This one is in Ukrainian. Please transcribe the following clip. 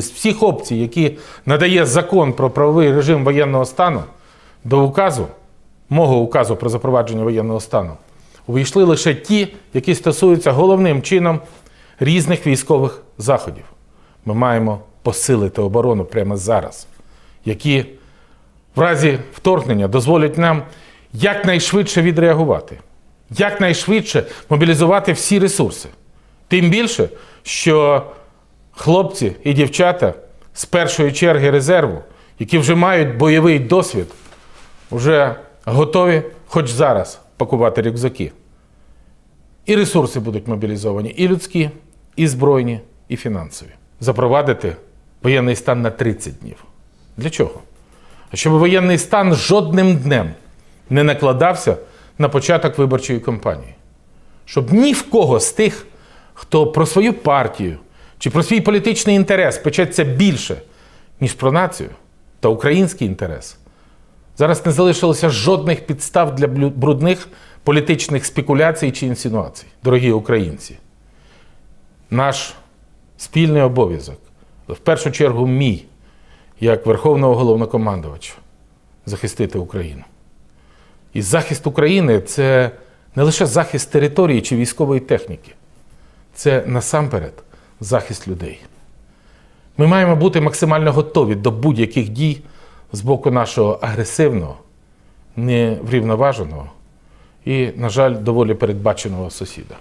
Із всіх опцій, які надає закон про правовий режим воєнного стану, до указу, мого указу про запровадження воєнного стану, увійшли лише ті, які стосуються головним чином різних військових заходів. Ми маємо посилити оборону прямо зараз, які в разі вторгнення дозволять нам якнайшвидше відреагувати, якнайшвидше мобілізувати всі ресурси. Тим більше, що хлопці і дівчата з першої черги резерву, які вже мають бойовий досвід, вже готові хоч зараз пакувати рюкзаки. І ресурси будуть мобілізовані, і людські, і збройні, і фінансові. Запровадити воєнний стан на 30 днів. Для чого? Щоб воєнний стан жодним днем не накладався на початок виборчої кампанії. Щоб ні в кого з тих, хто про свою партію чи про свій політичний інтерес печеться більше, ніж про націю та український інтерес, зараз не залишилося жодних підстав для брудних політичних спекуляцій чи інсинуацій. Дорогі українці, наш спільний обов'язок, в першу чергу мій, як Верховного головнокомандувача, захистити Україну. І захист України це не лише захист території чи військової техніки, це насамперед захист людей. Ми маємо бути максимально готові до будь-яких дій з боку нашого агресивного, неврівноваженого і, на жаль, доволі передбаченого сусіда.